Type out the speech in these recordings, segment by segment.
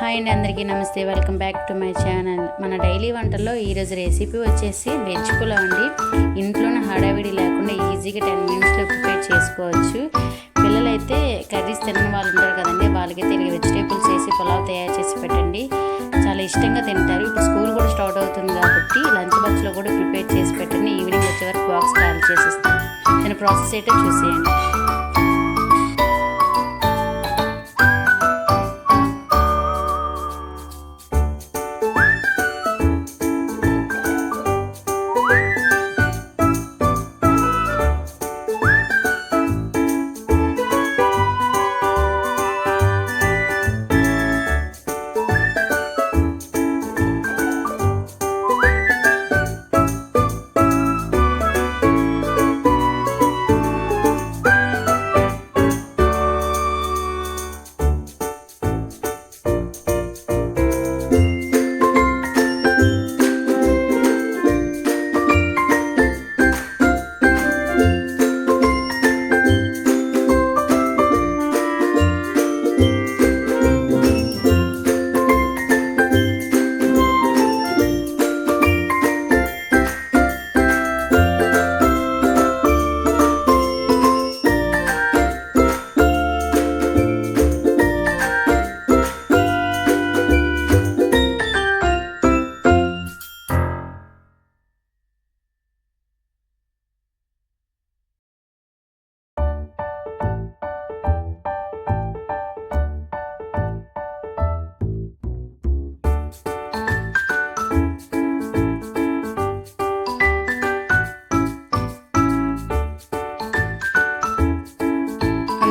Hi అండి అందరికీ నమస్తే. Welcome back to my channel మన డైలీ వంటల్లో ఈరోజు రెసిపీ వచ్చేసి వెజ్ పులావ్ అండి. ఇంట్లోనే హడావిడి లేకుండా ఈజీగా టెన్ మినిట్స్లో ప్రిపేర్ చేసుకోవచ్చు. పిల్లలైతే కర్రీస్ తినని వాళ్ళు ఉంటారు కదండి వాళ్ళకి తిరిగి వెజిటేబుల్స్ వేసి పులావ్ తయారు చేసి పెట్టండి. చాలా ఇష్టంగా తింటారు. ఇప్పుడు స్కూల్ కూడా స్టార్ట్ అవుతుంది కాబట్టి లంచ్ బాక్స్లో కూడా ప్రిపేర్ చేసి పెట్టండి. ఈవినింగ్ వచ్చే వరకు బాక్స్ ఖాళీ చేసేస్తాను దాని ప్రాసెస్ ఏంటో చూసేయండి.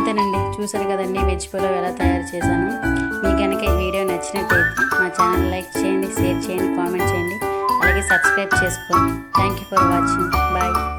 అంతేనండి. చూసారు కదండి వెజ్ పులావ్ ఎలా తయారు చేశాను. మీకు కనుక ఈ వీడియో నచ్చినట్టయితే మా ఛానల్ లైక్ చేయండి షేర్ చేయండి కామెంట్ చేయండి. అలాగే సబ్స్క్రైబ్ చేసుకోండి. Thank you for watching bye